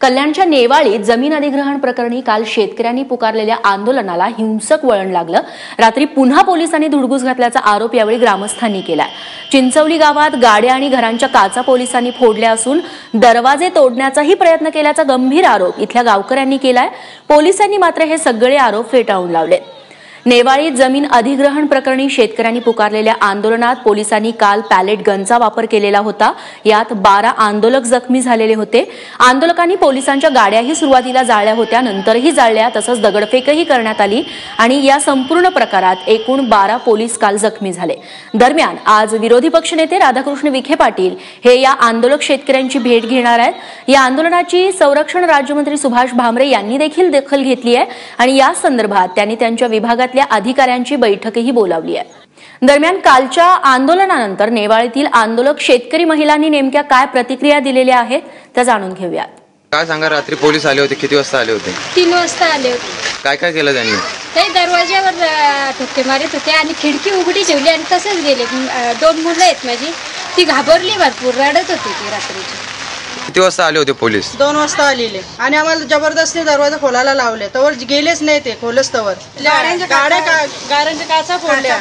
कल्याणच्या नेवाळीत जमीन अधिग्रहण प्रकरणी काल शेतकऱ्यांनी पुकारलेल्या आंदोलनाला हिंसक वळण लागलं. रात्री पुन्हा पोलिसांनी धुडगूस घातल्याचा आरोप यावेळी ग्रामस्थांनी केला. चिंचवली गावात गाड्या आणि घरांच्या काचा पोलिसांनी फोडल्या असून दरवाजे तोडण्याचाही प्रयत्न केल्याचा गंभीर आरोप इथल्या गावकऱ्यांनी केलाय. पोलिसांनी मात्र हे सगळे आरोप फेटाळून लावले नेवाळीत जमीन अधिग्रहण प्रकरणी शेतकऱ्यांनी पुकारलेल्या आंदोलनात पोलिसांनी काल पॅलेट गनचा वापर केलेला होता. यात बारा आंदोलक जखमी झालेले होते. आंदोलकांनी पोलिसांच्या गाड्याही सुरुवातीला जाळल्या होत्या नंतरही जाळल्या तसंच दगडफेकही करण्यात आली आणि या संपूर्ण प्रकारात एकूण बारा पोलीस काल जखमी झाले. दरम्यान आज विरोधी पक्षनेते राधाकृष्ण विखे पाटील हे या आंदोलक शेतकऱ्यांची भेट घेणार आहेत. या आंदोलनाची संरक्षण राज्यमंत्री सुभाष भामरे यांनी देखील दखल घेतली आहे आणि या संदर्भात त्यांनी त्यांच्या विभागात विभागातल्या अधिकाऱ्यांची बैठकही बोलावली आहे. दरम्यान कालच्या आंदोलनानंतर नेवाळीतील आंदोलक शेतकरी महिलांनी नेमक्या काय प्रतिक्रिया दिलेल्या आहेत त्या जाणून घेऊयात. काय सांगा रात्री पोलीस आले होते किती वाजता आले होते? तीन वाजता आले होते. काय काय केलं त्यांनी? ते दरवाज्यावर अं, ठोके मारत होते आणि खिडकी उघडी ठेवली आणि तसंच गेले. अं, दोन मुलं आहेत माझी ती घाबरली भरपूर रडत होती ती रात्रीची. किती वाजता आले होते पोलीस? दोन वाजता आलेले. आणि आम्हाला जबरदस्ती दरवाजा खोलायला लावले. तवर गेलेच नाही ते खोलच तवर. गाड्या का- गाड्यांच्या काचा फोडल्या.